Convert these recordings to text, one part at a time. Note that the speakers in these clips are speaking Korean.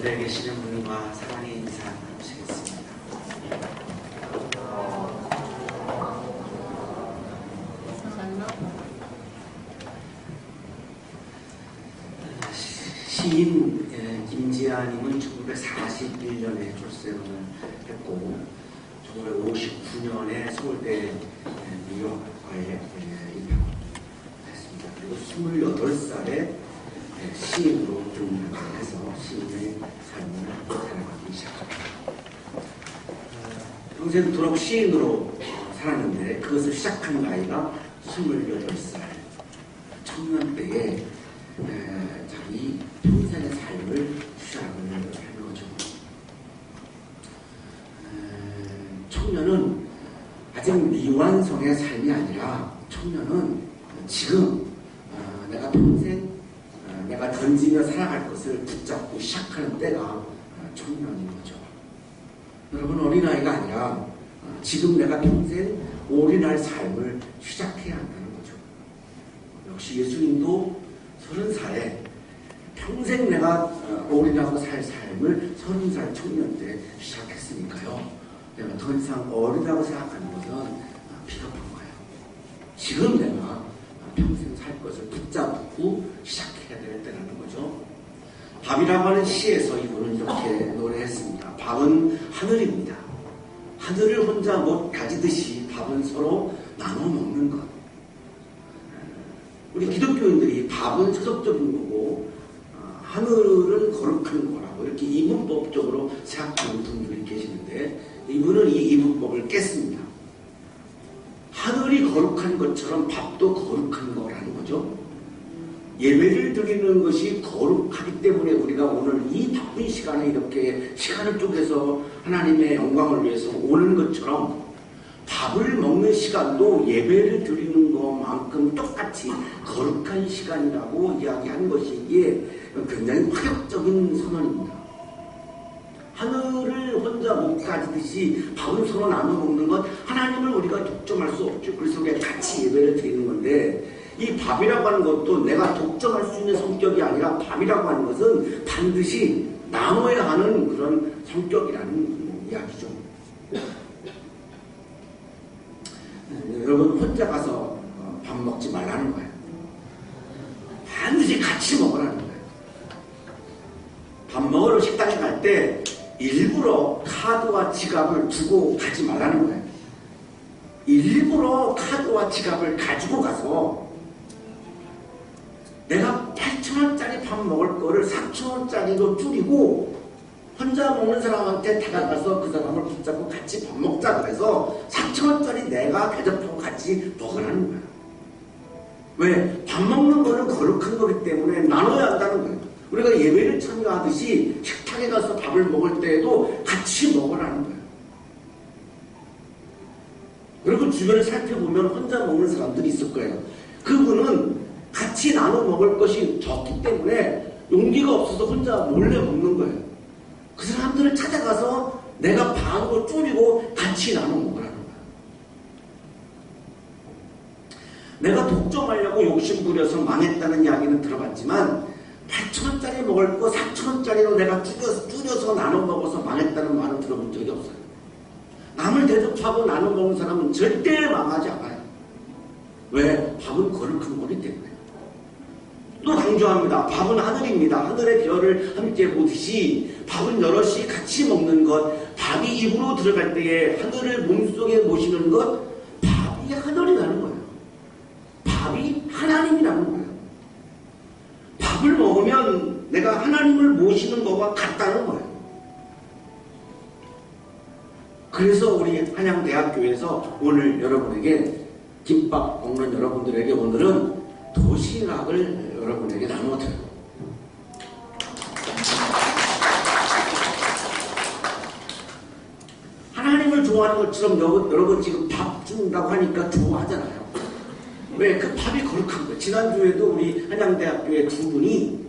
옆에 계시는 분과 사랑의 인사 나누시겠습니다. 시인 예, 김지아님은 1941년에 출생을 했고 1959년에 서울대 예, 미술학과에 예, 입학했습니다. 그리고 28살에 시인으로 등록을 해서 시인의 삶을 살아가기 시작합니다. 평생토록 시인으로 살았는데 그것을 시작한 나이가 28살 청년 때에 에, 자기 평생의 삶을 시작을 하는 거죠. 에, 청년은 아직 미완성의 삶이 아니라 청년은 지금 어, 내가 평생 어, 내가 던지며 살아갈 것을 붙잡고 시작하는 때가 어, 청년인 거죠. 여러분 어린아이가 아니라 어, 지금 내가 평생 올인할 삶을 시작해야 한다는 거죠. 역시 예수님도 서른 살에 평생 내가 어, 올인하고 살 삶을 서른 살 청년 때 시작했으니까요. 내가 더 이상 어리다고 생각하는 것은 어, 비겁한 거예요. 지금 내가 평생 살 것을 붙잡고 시작해야 될 때라는 거죠. 밥이라고 하는 시에서 이분은 이렇게 노래했습니다. 밥은 하늘입니다. 하늘을 혼자 못 가지듯이 밥은 서로 나눠 먹는 것. 우리 기독교인들이 밥은 세속적인 거고 어, 하늘은 거룩한 거라고 이렇게 이분법적으로 생각하는 분들이 계시는데 이분은 이 이분법을 깼습니다. 하늘이 거룩한 것처럼 밥도 거룩한 거라는 거죠. 예배를 드리는 것이 거룩하기 때문에 우리가 오늘 이 바쁜 시간에 이렇게 시간을 쪼개서 하나님의 영광을 위해서 오는 것처럼 밥을 먹는 시간도 예배를 드리는 것만큼 똑같이 거룩한 시간이라고 이야기한 것이 이게 굉장히 파격적인 선언입니다. 하늘을 혼자 못 가지듯이 밥을 서로 나눠 먹는 것 하나님을 우리가 독점할 수 없죠. 그래서 우리가 같이 예배를 드리는 건데 이 밥이라고 하는 것도 내가 독점할 수 있는 성격이 아니라 밥이라고 하는 것은 반드시 나눠야 하는 그런 성격이라는 이야기죠. 네, 여러분 혼자 가서 어, 밥 먹지 말라는 거예요. 반드시 같이 먹으라는 거예요. 밥 먹으러 식당에 갈 때 일부러 카드와 지갑을 두고 가지 말라는 거예요. 일부러 카드와 지갑을 가지고 가서 내가 8천원짜리 밥 먹을 거를 4천원짜리로 줄이고 혼자 먹는 사람한테 다가가서 그 사람을 붙잡고 같이 밥 먹자 그래서 4천원짜리 내가 대접하고 같이 먹으라는 거야. 왜? 밥 먹는 거는 거룩한 거기 때문에 나눠야 한다는 거예요. 우리가 예배를 참여하듯이 식탁에 가서 밥을 먹을 때에도 같이 먹으라는 거예요. 그리고 주변을 살펴보면 혼자 먹는 사람들이 있을 거예요. 그분은 같이 나눠 먹을 것이 적기 때문에 용기가 없어서 혼자 몰래 먹는 거예요. 그 사람들을 찾아가서 내가 반으로 줄이고 같이 나눠 먹으라는 거예요. 내가 독점하려고 욕심 부려서 망했다는 이야기는 들어봤지만 8천원짜리 먹을 거 4천원짜리로 내가 줄여서, 줄여서 나눠 먹어서 망했다는 말은 들어본 적이 없어요. 남을 대접하고 나눠 먹는 사람은 절대 망하지 않아요. 왜? 밥은 거룩한 거기 때문에. 또 강조합니다. 밥은 하늘입니다. 하늘의 별을 함께 보듯이 밥은 여럿이 같이 먹는 것, 밥이 입으로 들어갈 때에 하늘을 몸속에 모시는 것, 밥이 하늘이라는 거예요. 밥이 하나님이라는 거예요. 밥을 먹으면 내가 하나님을 모시는 것과 같다는 거예요. 그래서 우리 한양대학교에서 오늘 여러분에게 김밥 먹는 여러분들에게 오늘은 도시락을 여러분에게 나눠드려요. 하나님을 좋아하는 것처럼 여러분, 지금 밥 준다고 하니까 좋아하잖아요. 왜? 그 밥이 거룩한 거예요. 지난주에도 우리 한양대학교의 두 분이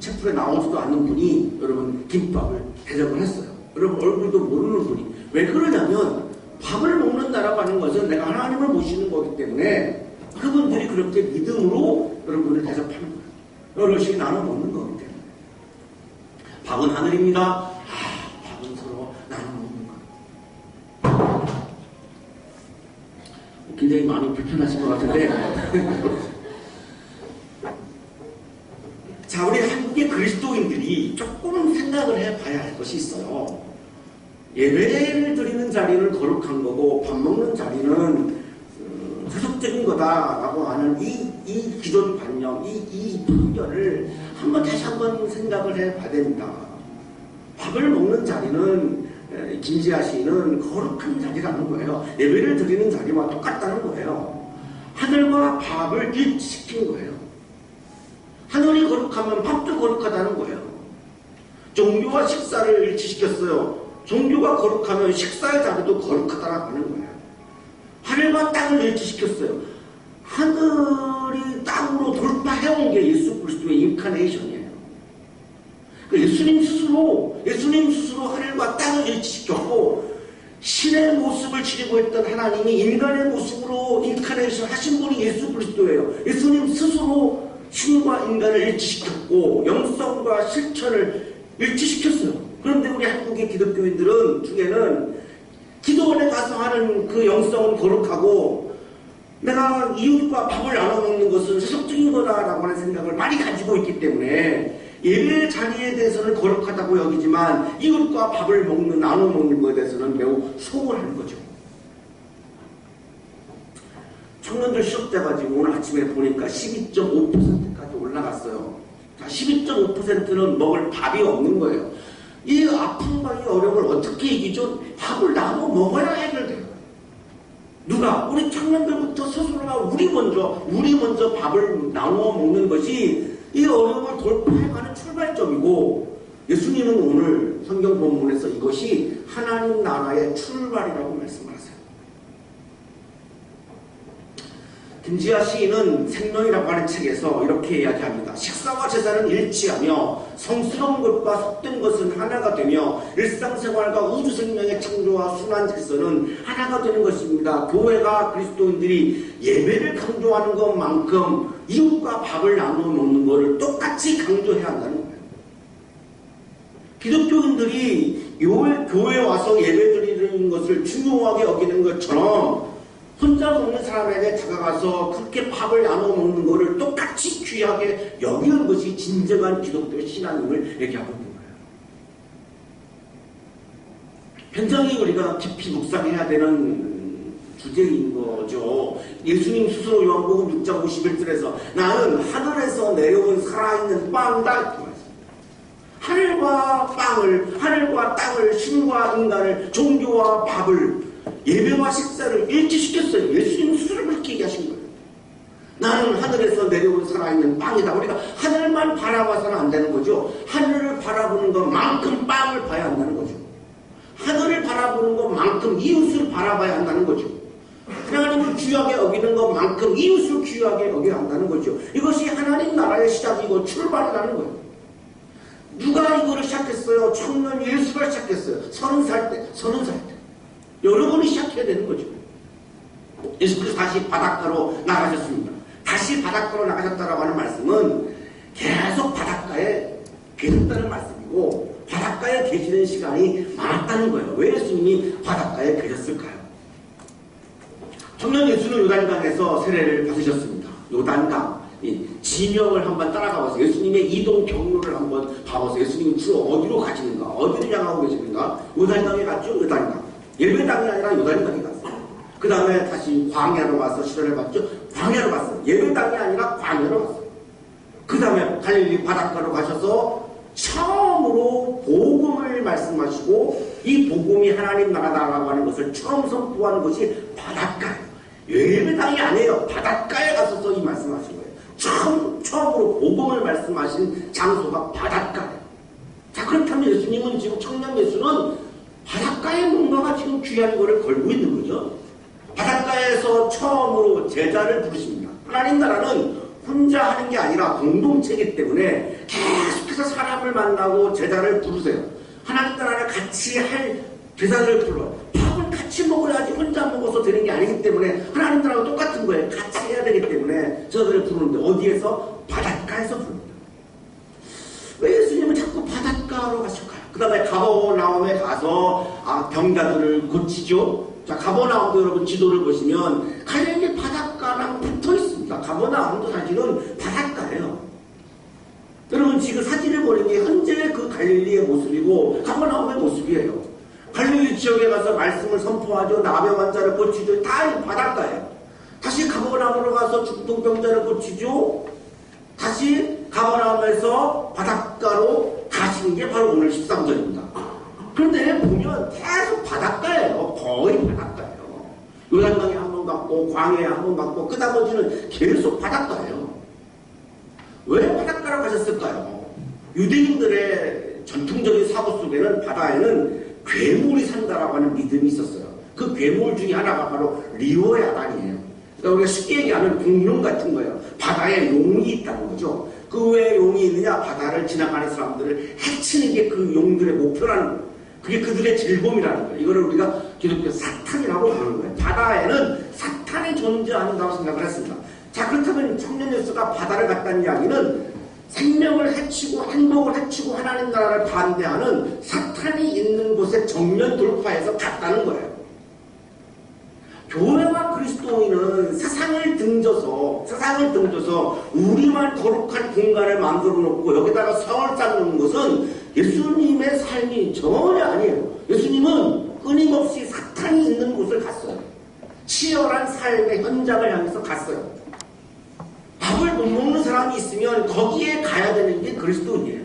채플에 나오지도 않는 분이 여러분 김밥을 대접을 했어요. 여러분 얼굴도 모르는 분이. 왜 그러냐면 밥을 먹는다라고 하는 것은 내가 하나님을 모시는 거기 때문에 그분들이 그렇게 믿음으로 여러분을 대접하는 거예요. 여럿이 나눠 먹는 거기 때문에. 밥은 하늘입니다. 아, 밥은 서로 나눠 먹는 거. 굉장히 마음이 불편하신 것 같은데. 자, 우리 한국의 그리스도인들이 조금 생각을 해봐야 할 것이 있어요. 예배를 드리는 자리는 거룩한 거고 밥 먹는 자리는 어, 세속적인 거다라고 하는 이, 이 기존 관념, 이, 이 편견을 한번 다시 한번 생각을 해봐야 됩니다. 밥을 먹는 자리는 에, 김지아 씨는 거룩한 자리라는 거예요. 예배를 드리는 자리와 똑같다는 거예요. 하늘과 밥을 일치시킨 거예요. 하늘이 거룩하면 밥도 거룩하다는 거예요. 종교와 식사를 일치시켰어요. 종교가 거룩하면 식사의 자리도 거룩하다라고 하는 거예요. 하늘과 땅을 일치시켰어요. 하늘 이 땅으로 돌파해온 게 예수 그리스도의 인카네이션이에요. 그 예수님 스스로, 예수님 스스로 하늘과 땅을 일치시켰고, 신의 모습을 지니고 있던 하나님이 인간의 모습으로 인카네이션 하신 분이 예수 그리스도예요. 예수님 스스로 신과 인간을 일치시켰고, 영성과 실천을 일치시켰어요. 그런데 우리 한국의 기독교인들은 중에는 기도원에 가서 하는 그 영성은 거룩하고 내가 이웃과 밥을 나눠 먹는 것은 세속적인 거다라고 하는 생각을 많이 가지고 있기 때문에 예배 자리에 대해서는 거룩하다고 여기지만 이웃과 밥을 먹는 나눠 먹는 것에 대해서는 매우 소홀하는 거죠. 청년들 시험 돼가지고 오늘 아침에 보니까 12.5%까지 올라갔어요. 자, 12.5%는 먹을 밥이 없는 거예요. 이 아픔과 이 어려움을 어떻게 이기죠? 밥을 나눠 먹어야 해결돼요. 누가? 우리 청년들부터 스스로가 우리 먼저, 우리 먼저 밥을 나눠 먹는 것이 이 어려움을 돌파해가는 출발점이고 예수님은 오늘 성경 본문에서 이것이 하나님 나라의 출발이라고 말씀하세요. 김지아 시인은 생명이라고 하는 책에서 이렇게 이야기합니다. 식사와 제사는 일치하며 성스러운 것과 속된 것은 하나가 되며 일상생활과 우주 생명의 창조와 순환 질서는 하나가 되는 것입니다. 교회가 그리스도인들이 예배를 강조하는 것만큼 이웃과 밥을 나누어 먹는 것을 똑같이 강조해야 한다는. 기독교인들이 교회, 교회에 와서 예배 드리는 것을 중요하게 여기는 것처럼 혼자 먹는 사람에게 다가가서 그렇게 밥을 나눠 먹는 것을 똑같이 귀하게 여기는 것이 진정한 기독교 신앙임을 얘기하고 있는 거예요. 굉장히 우리가 깊이 묵상해야 되는 주제인 거죠. 예수님 스스로 요한복음 6장 51절에서 나는 하늘에서 내려온 살아있는 빵이다. 하늘과 빵을, 하늘과 땅을, 신과 인간을, 종교와 밥을, 예배와 식사를 일치시켰어요. 예수님 스스로 그렇게 얘기하신 거예요. 나는 하늘에서 내려온 살아있는 빵이다. 우리가 하늘만 바라봐서는 안 되는 거죠. 하늘을 바라보는 것만큼 빵을 봐야 한다는 거죠. 하늘을 바라보는 것만큼 이웃을 바라봐야 한다는 거죠. 하나님을 귀하게 여기는 것만큼 이웃을 귀하게 여겨야 한다는 거죠. 이것이 하나님 나라의 시작이고 출발이라는 거예요. 누가 이거를 시작했어요? 청년 예수가 시작했어요. 서른 살 때, 서른 살 때. 여러분이 시작해야 되는 거죠. 예수께서 다시 바닷가로 나가셨습니다. 다시 바닷가로 나가셨다라고 하는 말씀은 계속 바닷가에 계셨다는 말씀이고 바닷가에 계시는 시간이 많았다는 거예요. 왜 예수님이 바닷가에 계셨을까요? 청년 예수는 요단강에서 세례를 받으셨습니다. 요단강. 이 지명을 한번 따라가 보세요. 예수님의 이동 경로를 한번 봐보세요. 예수님이 주로 어디로 가시는가? 어디를 향하고 계시는가? 요단강에 갔죠? 요단강. 예배당이 아니라 요단강에 갔어요. 그 다음에 다시 광야로 가서 시련을 받죠? 광야로 갔어요. 예배당이 아니라 광야로 갔어요. 그 다음에 갈릴리 바닷가로 가셔서 처음으로 복음을 말씀하시고 이 복음이 하나님 나라다라고 하는 것을 처음 선포하는 것이 바닷가예요. 예배당이 아니에요. 바닷가에 가서서 이 말씀하신 거예요. 처음, 처음으로 복음을 말씀하신 장소가 바닷가예요. 자, 그렇다면 예수님은 지금 청년 예수는 바닷가에 뭔가가 지금 귀한 거를 걸고 있는 거죠. 바닷가에서 처음으로 제자를 부르십니다. 하나님 나라는 혼자 하는 게 아니라 공동체이기 때문에 계속해서 사람을 만나고 제자를 부르세요. 하나님 나라를 같이 할 제자를 불러요. 밥을 같이 먹어야지 혼자 먹어서 되는 게 아니기 때문에 하나님 나라가 똑같은 거예요. 같이 해야 되기 때문에 저들을 부르는데 어디에서? 바닷가에서 부릅니다. 왜 예수님은 자꾸 바닷가로 가실까요? 그 다음에 가버나움에 가서 아, 병자들을 고치죠. 자, 가버나움도 여러분 지도를 보시면 갈릴리 바닷가랑 붙어 있습니다. 가버나움도 사실은 바닷가예요. 여러분 지금 사진을 보는 게 현재 그 갈릴리의 모습이고 가버나움의 모습이에요. 갈릴리 지역에 가서 말씀을 선포하죠. 나병 환자를 고치죠. 다 바닷가예요. 다시 가버나움으로 가서 중동병자를 고치죠. 다시 가버나움에서 바닷가로 가시는 게 바로 오늘 13절입니다. 그런데 보면 계속 바닷가예요. 거의 바닷가예요. 요단강에 한 번 갔고 광해에 한 번 갔고 그 나머지는 계속 바닷가예요. 왜 바닷가로 가셨을까요? 유대인들의 전통적인 사고 속에는 바다에는 괴물이 산다라고 하는 믿음이 있었어요. 그 괴물 중에 하나가 바로 리오의 아단이에요. 그러니까 우리가 쉽게 얘기하면 공룡 같은 거예요. 바다에 용이 있다는 거죠. 그왜 용이 있느냐? 바다를 지나가는 사람들을 해치는 게 그 용들의 목표라는 거예요. 그게 그들의 즐거움이라는 거예요. 이거를 우리가 기독교 사탄이라고 부르는 거예요. 바다에는 사탄이 존재한다고 생각을 했습니다. 자, 그렇다면 청년 예수가 바다를 갔다는 이야기는 생명을 해치고 행복을 해치고 하나님 나라를 반대하는 사탄이 있는 곳에 정면 돌파해서 갔다는 거예요. 교회와 그리스도인은 세상을 등져서 세상을 등져서 우리만 거룩한 공간을 만들어 놓고 여기다가 성을 쌓는 것은 예수님의 삶이 전혀 아니에요. 예수님은 끊임없이 사탄이 있는 곳을 갔어요. 치열한 삶의 현장을 향해서 갔어요. 밥을 못 먹는 사람이 있으면 거기에 가야 되는 게 그리스도인이에요.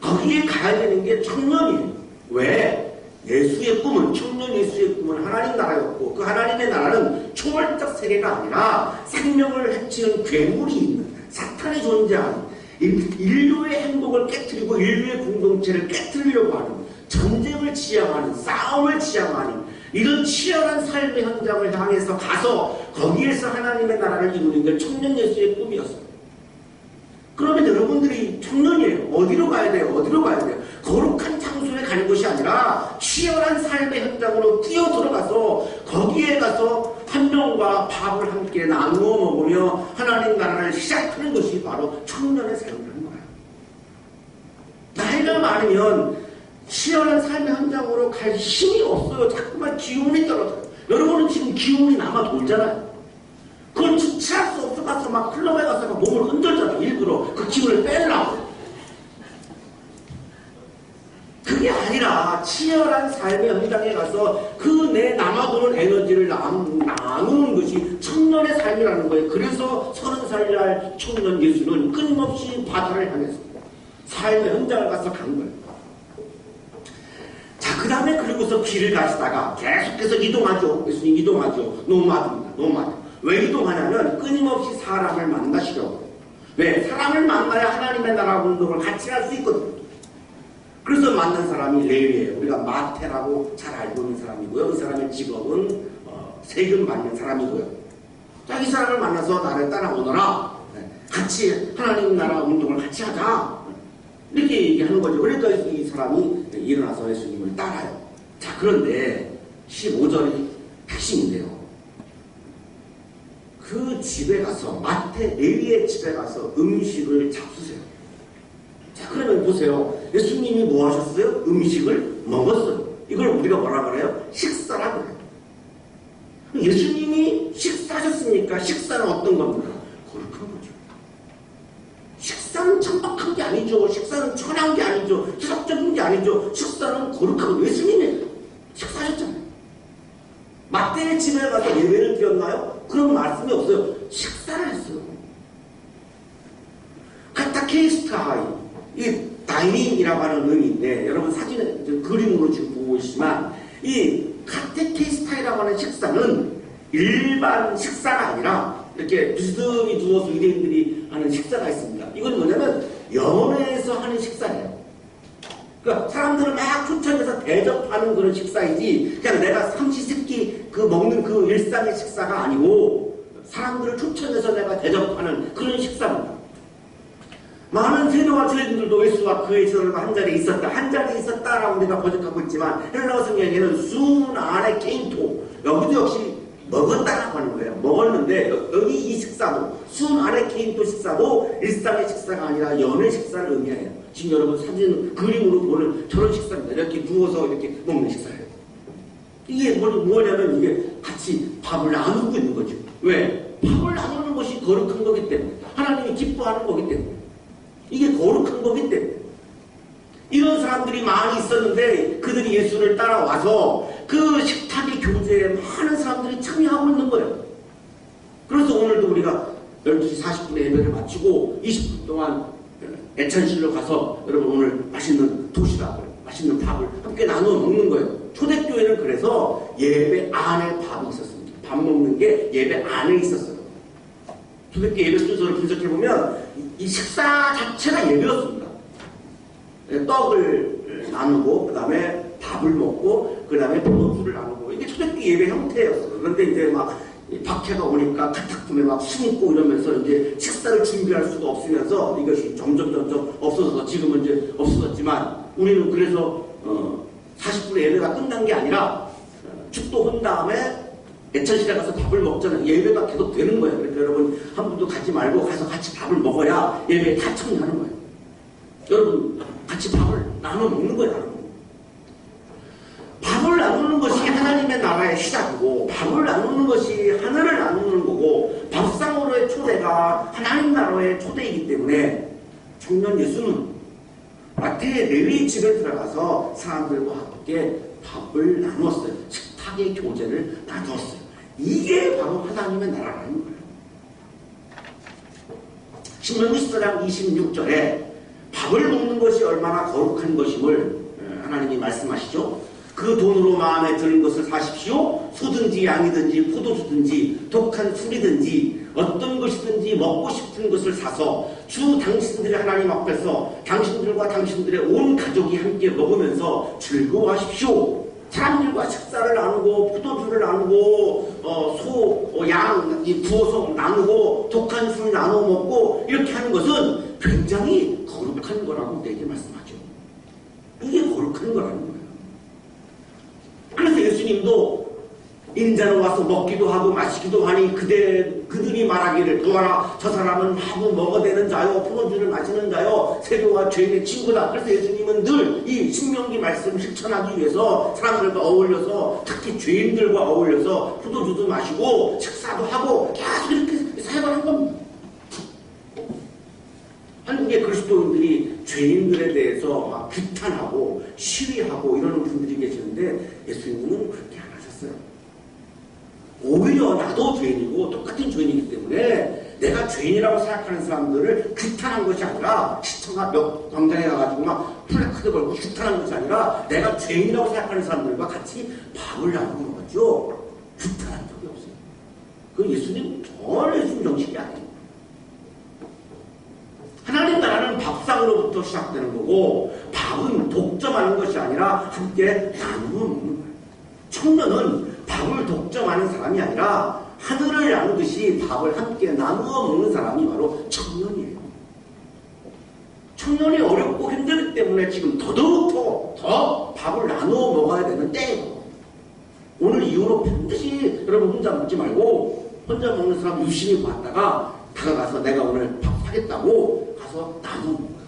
거기에 가야 되는 게 청년이에요. 왜? 예수의 꿈은 청년 예수의 꿈은 하나님 나라였고 그 하나님의 나라는 초월적 세계가 아니라 생명을 해치는 괴물이 있는 사탄이 존재하는 인류의 행복을 깨뜨리고 인류의 공동체를 깨뜨리려고 하는 전쟁을 지향하는 싸움을 지향하는 이런 치열한 삶의 현장을 향해서 가서 거기에서 하나님의 나라를 이루는 게 청년 예수의 꿈이었어요. 그러면 여러분들이 청년이에요. 어디로 가야 돼요? 어디로 가야 돼요? 거룩한 장소에 가는 것이 아니라 치열한 삶의 현장으로 뛰어 들어가서 거기에 가서 한 명과 밥을 함께 나누어 먹으며 하나님 나라를 시작하는 것이 바로 청년의 삶이라는 거예요. 나이가 많으면 치열한 삶의 현장으로 갈 힘이 없어요. 자꾸만 기운이 떨어져요. 여러분은 지금 기운이 남아 돌잖아요. 그걸 주체할 수 없어가서 막 클럽에 가서 막 몸을 흔들잖아. 일부러 그 기운을 빼려고. 그게 아니라 치열한 삶의 현장에 가서 그 내 남아도는 에너지를 나누는 것이 청년의 삶이라는 거예요. 그래서 서른 살 날 청년 예수는 끊임없이 바다를 향해서 삶의 현장을 가서 간 거예요. 자, 그 다음에 그리고서 길을 가시다가 계속해서 이동하죠. 예수님 이동하죠. 노마드입니다. 노마드. 왜 이동하냐면 끊임없이 사람을 만나시려고. 왜? 사람을 만나야 하나님의 나라 운동을 같이 할 수 있거든요. 그래서 만난 사람이 레위예요. 우리가 마태라고 잘 알고 있는 사람이고요. 이 사람의 직업은 어, 세금 받는 사람이고요. 자, 이 사람을 만나서 나를 따라오너라. 네, 같이 하나님 나라 운동을 같이 하자. 이렇게 얘기하는 거죠. 그러니까 이 사람이 일어나서 예수님을 따라요. 자, 그런데 15절이 핵심인데요. 그 집에 가서 마태 레위의 집에 가서 음식을 잡수세요. 자, 그러면 보세요. 예수님이 뭐 하셨어요? 음식을 먹었어요. 이걸 우리가 뭐라 그래요? 식사라고 그래요. 예수님이 식사하셨습니까? 식사는 어떤 겁니까? 거룩한 거죠. 식사는 천박한 게 아니죠. 식사는 천한 게 아니죠. 기적적인 게 아니죠. 식사는 거룩하고 예수님이 식사하셨잖아요. 마태의 집에 가서 예배를 드렸나요? 그런 말씀이 없어요. 식사를 했어요. 카타케이스타하이, 이 다이닝이라고 하는 의미인데, 여러분 사진에 그림으로 지금 보고 있지만, 이 카테케이스타이라고 하는 식사는 일반 식사가 아니라, 이렇게 비스듬히 두어서 유대인들이 하는 식사가 있습니다. 이건 뭐냐면, 연회에서 하는 식사예요. 그러니까 사람들을 막 초청해서 대접하는 그런 식사이지 그냥 내가 삼시세끼 그 먹는 그 일상의 식사가 아니고 사람들을 초청해서 내가 대접하는 그런 식사입니다. 많은 세도와 저희들도 예수와 그의 저들과 한 자리에 있었다. 한 자리에 있었다라고 우리가 번역하고 있지만 헬라어 성경에는 순 안에 케인토 여기도 역시 먹었다라고 하는 거예요. 먹었는데 여- 여기 이 식사도 순 안에 케인도 식사도 일상의 식사가 아니라 연의 식사를 의미해요. 지금 여러분 사진 그림으로 보는 저런 식사입니다. 이렇게 누워서 이렇게 먹는 식사예요. 이게 뭐- 뭐냐면 이게 같이 밥을 나누고 있는 거죠. 왜? 밥을 나누는 것이 거룩한 거기 때문에 하나님이 기뻐하는 거기 때문에 이게 거룩한 거기 때문에 이런 사람들이 많이 있었는데 그들이 예수를 따라와서 그 식탁의 교제에 많은 사람들이 참여하고 있는 거예요. 그래서 오늘도 우리가 12시 40분에 예배를 마치고 20분 동안 애찬실로 가서 여러분 오늘 맛있는 도시락을, 맛있는 밥을 함께 나누어 먹는 거예요. 초대교회는 그래서 예배 안에 밥이 있었습니다. 밥 먹는 게 예배 안에 있었어요. 초대교회 예배 순서를 분석해보면 이 식사 자체가 예배였습니다. 예, 떡을 나누고 그 다음에 밥을 먹고 그 다음에 포도주를 나누고 이게 초대교회 예배 형태였어요. 그런데 이제 막 박해가 오니까 카탁품에 막 숨고 이러면서 이제 식사를 준비할 수가 없으면서 이것이 점점 점점 없어져서 지금은 이제 없어졌지만 우리는 그래서 어 40분의 예배가 끝난 게 아니라 어, 축도 혼 다음에 애천실에 가서 밥을 먹잖아요. 예배가 계속 되는 거예요. 그러니까 여러분 한 분도 가지 말고 가서 같이 밥을 먹어야 예배에 다 참여하는 거예요. 여러분 같이 밥을 나눠 먹는 거예요. 밥을 나누는 것이 하나님의 나라의 시작이고 밥을 나누는 것이 하늘을 나누는 거고 밥상으로의 초대가 하나님 나라의 초대이기 때문에 청년 예수는 마태의 레위 집에 들어가서 사람들과 함께 밥을 나누었어요. 식탁의 교제를 나누었어요. 이게 바로 하나님의 나라라는 거예요. 신명기 14장 26절에 밥을 먹는 것이 얼마나 거룩한 것임을 예, 하나님이 말씀하시죠. 그 돈으로 마음에 드는 것을 사십시오. 소든지 양이든지 포도주든지 독한 술이든지 어떤 것이든지 먹고 싶은 것을 사서 주 당신들의 하나님 앞에서 당신들과 당신들의 온 가족이 함께 먹으면서 즐거워하십시오. 사람들과 식사를 나누고 포도주를 나누고 어, 소, 어, 양이 구워서 나누고 독한 술 나눠 먹고 이렇게 하는 것은 굉장히 거룩한 거라고 내게 말씀하죠. 이게 거룩한 거라는 거예요. 그래서 예수님도 인자는 와서 먹기도 하고 마시기도 하니 그대 그들이 말하기를 보아라 저 사람은 하고 먹어대는 자요 포도주를 마시는 자요 세교와 죄인의 친구다. 그래서 예수님은 늘 이 신명기 말씀을 실천하기 위해서 사람들과 어울려서 특히 죄인들과 어울려서 포도주도 마시고 식사도 하고 계속 이렇게 사역을 한 겁니다. 한국의 그리스도인들이 죄인들에 대해서 막 규탄하고 시위하고 이러는 분들이 계시는데 예수님은 그렇게. 오히려 나도 죄인이고 똑같은 죄인이기 때문에 내가 죄인이라고 생각하는 사람들을 규탄한 것이 아니라 시청가 몇 광장에 가가지고 막 플래카드 걸고 규탄한 것이 아니라 내가 죄인이라고 생각하는 사람들과 같이 밥을 나누는 거죠. 규탄한 적이 없어요. 그 예수님 전혀 예수님 정신이 아니에요. 하나님 나라는 밥상으로부터 시작되는 거고 밥은 독점하는 것이 아니라 함께 나누어 먹는 거예요. 청년은 밥을 독점하는 사람이 아니라 하늘을 나누듯이 밥을 함께 나누어 먹는 사람이 바로 청년이에요. 청년이 어렵고 힘들기 때문에 지금 더더욱 더, 더 밥을 나누어 먹어야 되는 때예요. 오늘 이후로 반드시 여러분 혼자 먹지 말고 혼자 먹는 사람 유심히 봤다가 다가가서 내가 오늘 밥 사겠다고 가서 나눠 먹어요.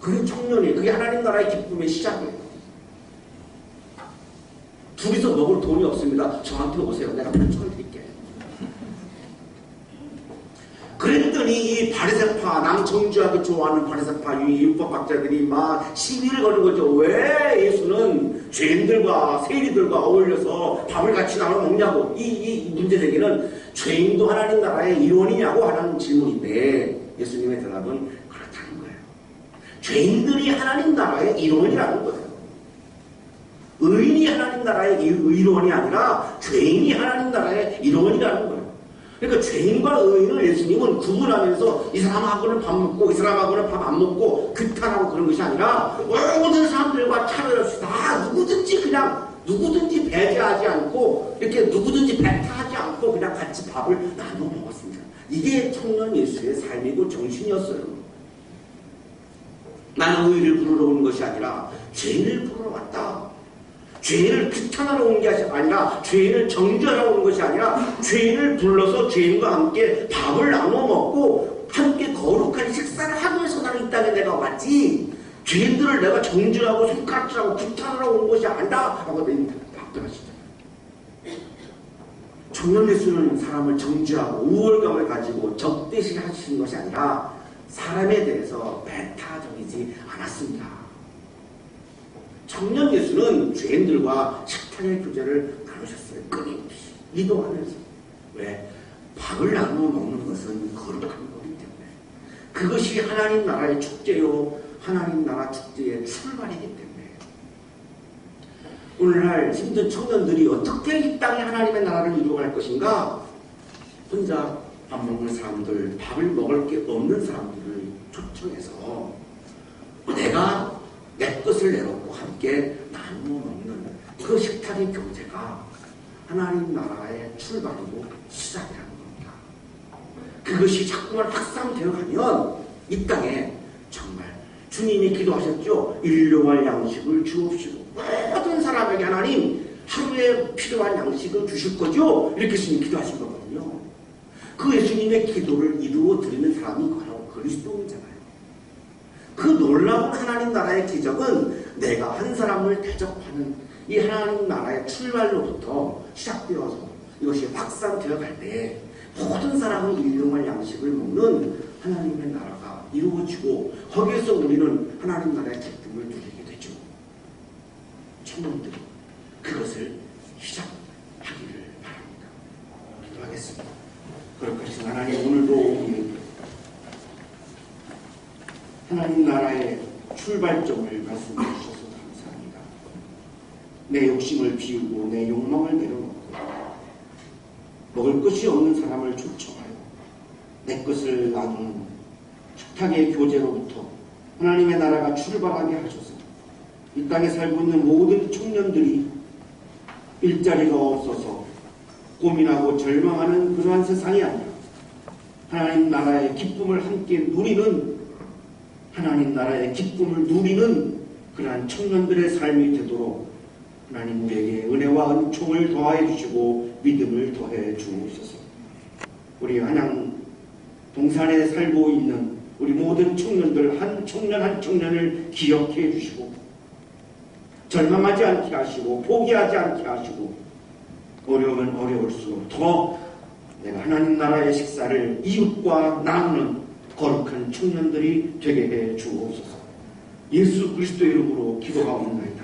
그게 청년이 그게 하나님 나라의 기쁨의 시작이에요. 둘이서 먹을 돈이 없습니다. 저한테 오세요. 내가 8천 원 드릴게요. 그랬더니 이 바리새파 낭청주하게 좋아하는 바리새파 이 율법학자들이 막 시비를 거는 거죠. 왜 예수는 죄인들과 세리들과 어울려서 밥을 같이 나눠 먹냐고 이, 이 문제 제기는 죄인도 하나님 나라의 일원이냐고 하는 질문인데 예수님의 대답은 그렇다는 거예요. 죄인들이 하나님 나라의 일원이라는 거예요. 의인이 하나님 나라의 일- 일원이 아니라 죄인이 하나님 나라의 일원이라는 거예요. 그러니까 죄인과 의인을 예수님은 구분하면서 이 사람하고는 밥 먹고 이 사람하고는 밥 안 먹고 규탄하고 그런 것이 아니라 모든 사람들과 차별 없이 다 누구든지 그냥 누구든지 배제하지 않고 이렇게 누구든지 배타하지 않고 그냥 같이 밥을 나눠 먹었습니다. 이게 청년 예수의 삶이고 정신이었어요. 나는 의를 부르러 온 것이 아니라 죄인을 부르러 왔다. 죄인을 규탄하러 온 게 아니라 죄인을 정죄하러 온 것이 아니라 죄인을 불러서 죄인과 함께 밥을 나눠 먹고 함께 거룩한 식사를 하기 위해서 나는 이 땅에 내가 왔지 죄인들을 내가 정죄하고 손가락질하고 규탄하러 온 것이 아니다 라고 답변하시죠. 청년 예수는 사람을 정죄하고 우월감을 가지고 적대시 하시는 것이 아니라 사람에 대해서 배타적이지 않았습니다. 청년 예수는 죄인들과 식탁의 교제를 나누셨어요. 끊임없이. 이동하면서. 왜? 밥을 나누어 먹는 것은 거룩한 거기 때문에. 그것이 하나님 나라의 축제요 하나님 나라 축제의 출발이기 때문에. 오늘날 힘든 청년들이 어떻게 이 땅에 하나님의 나라를 이루어갈 것인가? 혼자 밥 먹는 사람들 밥을 먹을 게 없는 사람들을 초청해서 내가 내 것을 내놓고 함께 나누어 먹는 그 식탁의 교제가 하나님 나라의 출발이고 시작이라는 겁니다. 그것이 자꾸만 확산되어 가면 이 땅에 정말 주님이 기도하셨죠. 일용할 양식을 주옵시고 모든 사람에게 하나님 하루에 필요한 양식을 주실 거죠. 이렇게 주님 기도하신 거거든요. 그 예수님의 기도를 이루어 드리는 사람이 바로 그리스도인잖아요. 그 놀라운 하나님 나라의 기적은 내가 한 사람을 대접하는 이 하나님 나라의 출발로부터 시작되어서 이것이 확산되어 갈 때 모든 사람은 일용할 양식을 먹는 하나님의 나라가 이루어지고 거기에서 우리는 하나님 나라의 기쁨을 누리게 되죠. 청년들이 그것을 시작하기를 바랍니다. 기도하겠습니다. 그렇게 하신 하나님 오늘도 우리 하나님 나라의 출발점을 말씀해 주셔서 감사합니다. 내 욕심을 비우고 내 욕망을 내려놓고 먹을 것이 없는 사람을 초청하여 내 것을 나누는 식탁의 교제로부터 하나님의 나라가 출발하게 하셔서. 이 땅에 살고 있는 모든 청년들이 일자리가 없어서 고민하고 절망하는 그러한 세상이 아니라 하나님 나라의 기쁨을 함께 누리는 하나님 나라의 기쁨을 누리는 그러한 청년들의 삶이 되도록 하나님 우리에게 은혜와 은총을 더하여 주시고 믿음을 더해 주옵소서. 우리 한양 동산에 살고 있는 우리 모든 청년들 한 청년 한 청년을 기억해 주시고 절망하지 않게 하시고 포기하지 않게 하시고 어려우면 어려울수록 더 내가 하나님 나라의 식사를 이웃과 나누는 거룩한 청년들이 되게 해 주옵소서. 예수 그리스도 이름으로 기도하옵나이다.